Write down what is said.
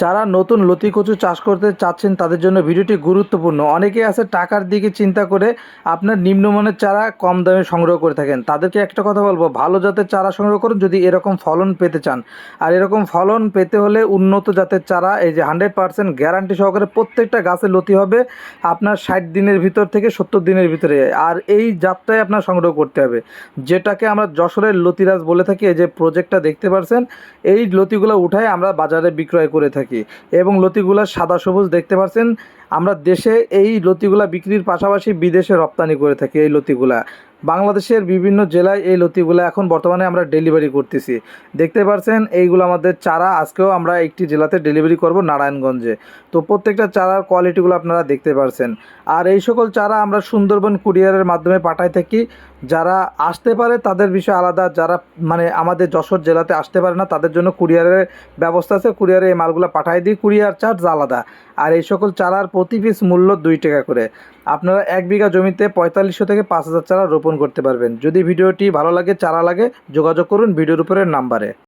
যারা নতুন লতি কচু চাষ করতে চাচ্ছেন, তাদের জন্য ভিডিওটি গুরুত্বপূর্ণ। অনেকেই আছে টাকার দিকে চিন্তা করে আপনার নিম্নমানের চারা কম দামে সংগ্রহ করে থাকেন। তাদেরকে একটা কথা বলব, ভালো জাতের চারা সংগ্রহ করুন যদি এরকম ফলন পেতে চান। আর এরকম ফলন পেতে হলে উন্নত জাতের চারা, এই যে হান্ড্রেড পার্সেন্ট গ্যারান্টি সহকারে প্রত্যেকটা গাছে লতি হবে, আপনার ষাট দিনের ভিতর থেকে সত্তর দিনের ভিতরে। আর এই জাতটাই আপনার সংগ্রহ করতে হবে। যেটাকে আমরা যশোরের লতিরাজ বলে থাকি, এই যে প্রজেক্টটা দেখতে পারছেন, এই লতিগুলো উঠায় আমরা বাজারে বিক্রয় করে থাকি। এবং লতিগুলা সাদা সবুজ দেখতে পাচ্ছেন আমরা দেশে এই লতিগুলা বিক্রির পাশাপাশি বিদেশে রপ্তানি করে থাকি এই লতিগুলা। বাংলাদেশের বিভিন্ন জেলায় এই লতিগুলো এখন বর্তমানে আমরা ডেলিভারি করতেছি। দেখতে পাচ্ছেন এইগুলো আমাদের চারা। আজকেও আমরা একটি জেলাতে ডেলিভারি করব নারায়ণগঞ্জে। তো প্রত্যেকটা চারার কোয়ালিটিগুলো আপনারা দেখতে পাচ্ছেন আর এই সকল চারা আমরা সুন্দরবন কুরিয়ারের মাধ্যমে পাঠাই থাকি। যারা আসতে পারে তাদের বিষয় আলাদা, যারা মানে আমাদের যশোর জেলাতে আসতে পারে না, তাদের জন্য কুরিয়ারের ব্যবস্থা আছে। কুরিয়ারে এই মালগুলো পাঠাই দিই, কুরিয়ার চার্জ আলাদা। আর এই সকল চারার প্রতি পিস মূল্য দুই টাকা করে। আপনারা এক বিঘা জমিতে পঁয়তাল্লিশশো থেকে পাঁচ হাজার চারা রোপণ করতে পারবেন। যদি ভিডিওটি ভালো লাগে, চারা লাগে, যোগাযোগ করুন ভিডিওর উপরের নাম্বারে।